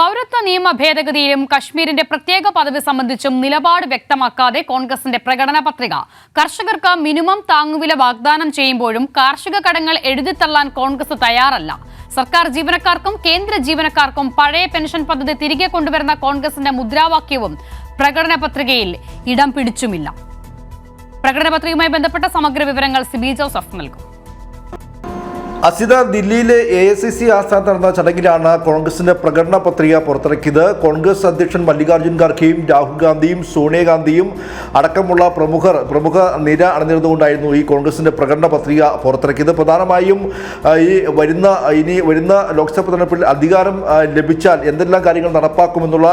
പൗരത്വ നിയമ ഭേദഗതിയിലും കശ്മീരിന്റെ പ്രത്യേക പദവി സംബന്ധിച്ചും നിലപാട് വ്യക്തമാക്കാതെ കോൺഗ്രസിന്റെ പ്രകടന പത്രിക. കർഷകർക്ക് മിനിമം താങ്ങുവില വാഗ്ദാനം ചെയ്യുമ്പോഴും കാർഷിക കടങ്ങൾ എഴുതിത്തള്ളാൻ കോൺഗ്രസ് തയ്യാറല്ല. സർക്കാർ ജീവനക്കാർക്കും കേന്ദ്ര ജീവനക്കാർക്കും പഴയ പെൻഷൻ പദ്ധതി തിരികെ കൊണ്ടുവരുന്ന കോൺഗ്രസിന്റെ മുദ്രാവാക്യവും പ്രകടന പത്രികയിൽ ഇടം പിടിച്ചുമില്ല. പ്രകടന പത്രികയുമായി ബന്ധപ്പെട്ട സമഗ്ര വിവരങ്ങൾ സിബി ജോസഫ് നൽകും. അസിത ദില്ലിയിലെ എ എസ് സി സി ആസ്ഥാനത്ത് നടന്ന ചടങ്ങിലാണ് കോൺഗ്രസിന്റെ പ്രകടന പത്രിക പുറത്തിറക്കിയത്. കോൺഗ്രസ് അധ്യക്ഷൻ മല്ലികാർജുൻ ഖാർഗെയും രാഹുൽ ഗാന്ധിയും സോണിയാഗാന്ധിയും അടക്കമുള്ള പ്രമുഖർ പ്രമുഖ നിര അണിനിരുന്നുകൊണ്ടായിരുന്നു ഈ കോൺഗ്രസിന്റെ പ്രകടന പത്രിക പുറത്തിറക്കിയത്. പ്രധാനമായും ഈ വരുന്ന ഇനി വരുന്ന ലോക്സഭ തെരഞ്ഞെടുപ്പിൽ അധികാരം ലഭിച്ചാൽ എന്തെല്ലാം കാര്യങ്ങൾ നടപ്പാക്കുമെന്നുള്ള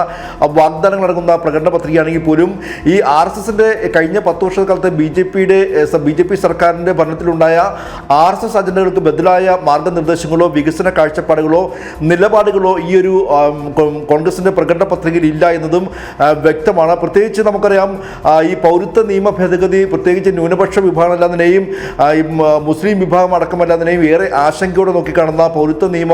വാഗ്ദാനങ്ങൾ അടങ്ങുന്ന പ്രകടന പത്രികയാണെങ്കിൽ പോലും ഈ ആർ എസ് എസിന്റെ കഴിഞ്ഞ പത്ത് വർഷക്കാലത്ത് ബി ജെ പിയുടെ ബി ജെ പി സർക്കാരിന്റെ ഭരണത്തിലുണ്ടായ ആർ എസ് എസ് അജണ്ടകൾക്ക് ബദലായ മാർഗനിർദ്ദേശങ്ങളോ വികസന കാഴ്ചപ്പാടുകളോ നിലപാടുകളോ ഈ ഒരു കോൺഗ്രസിന്റെ പ്രകടന പത്രികയിൽ ഇല്ല എന്നതും വ്യക്തമാണ്. പ്രത്യേകിച്ച് നമുക്കറിയാം ഈ പൗരത്വ നിയമ ഭേദഗതി പ്രത്യേകിച്ച് ന്യൂനപക്ഷ വിഭാഗം അല്ലാതിനെയും മുസ്ലിം വിഭാഗം അടക്കമല്ലാതിനെയും ഏറെ ആശങ്കയോടെ നോക്കിക്കാണുന്ന പൗരത്വ നിയമ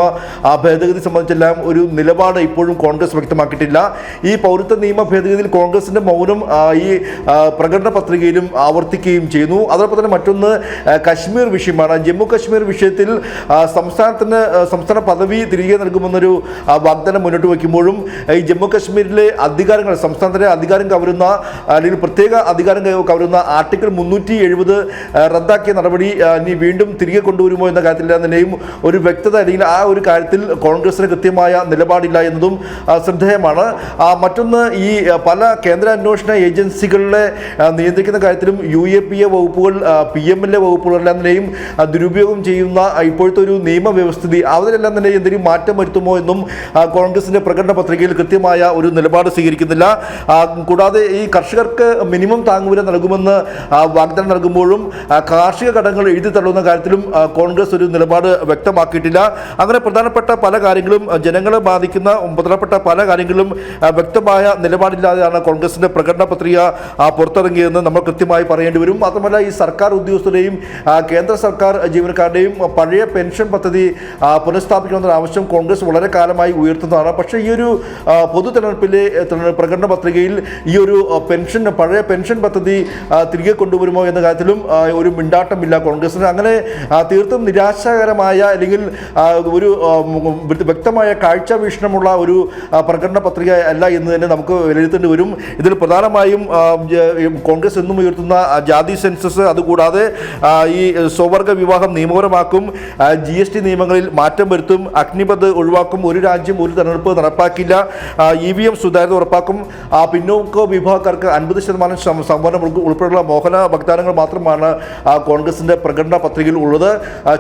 ഭേദഗതി സംബന്ധിച്ചെല്ലാം ഒരു നിലപാട് ഇപ്പോഴും കോൺഗ്രസ് വ്യക്തമാക്കിയിട്ടില്ല. ഈ പൗരത്വ നിയമ ഭേദഗതിയിൽ കോൺഗ്രസിന്റെ മൗനം ഈ പ്രകടന പത്രികയിലും ആവർത്തിക്കുകയും ചെയ്യുന്നു. അതോടൊപ്പം തന്നെ മറ്റൊന്ന് കശ്മീർ വിഷയമാണ്. ജമ്മു കശ്മീർ വിഷയത്തിൽ സംസ്ഥാനത്തിന് സംസ്ഥാന പദവി തിരികെ നൽകുമെന്നൊരു വാഗ്ദാനം മുന്നോട്ട് വയ്ക്കുമ്പോഴും ഈ ജമ്മു കശ്മീരിലെ അധികാരങ്ങൾ സംസ്ഥാനത്തിലെ അധികാരം കവരുന്ന അല്ലെങ്കിൽ പ്രത്യേക അധികാരം കവ- കവരുന്ന ആർട്ടിക്കിൾ മുന്നൂറ്റി എഴുപത് റദ്ദാക്കിയ നടപടി ഇനി വീണ്ടും തിരികെ കൊണ്ടുവരുമോ എന്ന കാര്യത്തിൽ തന്നെയും ഒരു വ്യക്തത അല്ലെങ്കിൽ ആ ഒരു കാര്യത്തിൽ കോൺഗ്രസിന് കൃത്യമായ നിലപാടില്ല എന്നതും ശ്രദ്ധേയമാണ്. മറ്റൊന്ന് ഈ പല കേന്ദ്ര അന്വേഷണ ഏജൻസികളിലെ നിയന്ത്രിക്കുന്ന കാര്യത്തിലും യു എ പി എ വകുപ്പുകൾ പി എം എൽ എ വകുപ്പുകളെല്ലാം തന്നെയും ദുരുപയോഗം ചെയ്യുന്ന ഇപ്പോഴത്തെ ഒരു നിയമവ്യവസ്ഥിതി അതിലെല്ലാം തന്നെ എന്തെങ്കിലും മാറ്റം വരുത്തുമോ എന്നും കോൺഗ്രസിന്റെ പ്രകടന പത്രികയിൽ കൃത്യമായ ഒരു നിലപാട് സ്വീകരിക്കുന്നില്ല. കൂടാതെ ഈ കർഷകർക്ക് മിനിമം താങ്ങുവില നൽകുമെന്ന് വാഗ്ദാനം നൽകുമ്പോഴും കാർഷിക കടങ്ങൾ എഴുതി തള്ളുന്ന കാര്യത്തിലും കോൺഗ്രസ് ഒരു നിലപാട് വ്യക്തമാക്കിയിട്ടില്ല. അങ്ങനെ പ്രധാനപ്പെട്ട പല കാര്യങ്ങളും ജനങ്ങളെ ബാധിക്കുന്ന പ്രധാനപ്പെട്ട പല കാര്യങ്ങളും വ്യക്തമായ നിലപാടില്ലാതെയാണ് കോൺഗ്രസിന്റെ പ്രകടന പത്രിക പുറത്തിറങ്ങിയതെന്ന് നമ്മൾ കൃത്യമായി പറയേണ്ടി വരും. മാത്രമല്ല ഈ സർക്കാർ ഉദ്യോഗസ്ഥരുടെയും കേന്ദ്ര സർക്കാർ ജീവനക്കാരുടെയും പഴയ പെൻഷൻ പദ്ധതി പുനഃസ്ഥാപിക്കണമെന്ന ആവശ്യം കോൺഗ്രസ് വളരെ കാലമായി ഉയർത്തുന്നതാണ്. പക്ഷേ ഈ ഒരു പൊതു തെരഞ്ഞെടുപ്പിലെ പ്രകടന പത്രികയിൽ ഈ ഒരു പെൻഷൻ പഴയ പെൻഷൻ പദ്ധതി തിരികെ കൊണ്ടുവരുമോ എന്ന കാര്യത്തിലും ഒരു മിണ്ടാട്ടമില്ല കോൺഗ്രസിന്. അങ്ങനെ തീർത്തും നിരാശാകരമായ അല്ലെങ്കിൽ ഒരു വ്യക്തമായ കാഴ്ച വീക്ഷണമുള്ള ഒരു പ്രകടന പത്രിക അല്ല എന്ന് തന്നെ നമുക്ക് വിലയിരുത്തേണ്ടി വരും. ഇതിൽ പ്രധാനമായും കോൺഗ്രസ് എന്നും ഉയർത്തുന്ന ജാതി സെൻസസ് അതുകൂടാതെ ഈ സ്വവർഗ വിവാഹം നിയമപരമാക്കും. ജി എസ് ടി നിയമങ്ങളിൽ മാറ്റം വരുത്തും അഗ്നിപത് ഒഴിവാക്കും ഒരു രാജ്യം ഒരു തെരഞ്ഞെടുപ്പ് നടപ്പാക്കില്ല ഇ വി എം സുതാര്യത ഉറപ്പാക്കും പിന്നോക്ക വിഭാഗക്കാർക്ക് അൻപത് ശതമാനം സംവരണം ഉൾപ്പെ- ഉൾപ്പെടെയുള്ള മോഹന വാഗ്ദാനങ്ങൾ മാത്രമാണ് കോൺഗ്രസിന്റെ പ്രകടന പത്രികയിൽ ഉള്ളത്.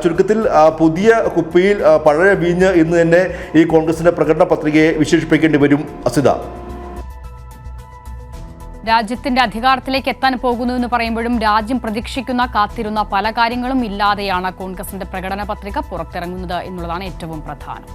ചുരുക്കത്തിൽ പുതിയ കുപ്പിയിൽ പഴയ വീഞ്ഞ് എന്ന് തന്നെ ഈ കോൺഗ്രസിന്റെ പ്രകടന പത്രികയെ വിശേഷിപ്പിക്കേണ്ടി വരും. അസിത. രാജ്യത്തിന്റെ അധികാരത്തിലേക്ക് എത്താൻ പോകുന്നു എന്ന് പറയുമ്പോഴും രാജ്യം പ്രതീക്ഷിക്കുന്ന കാത്തിരുന്ന പല കാര്യങ്ങളും ഇല്ലാതെയാണ് കോൺഗ്രസിന്റെ പ്രകടന പത്രിക പുറത്തിറങ്ങുന്നത് എന്നുള്ളതാണ് ഏറ്റവും പ്രധാനം.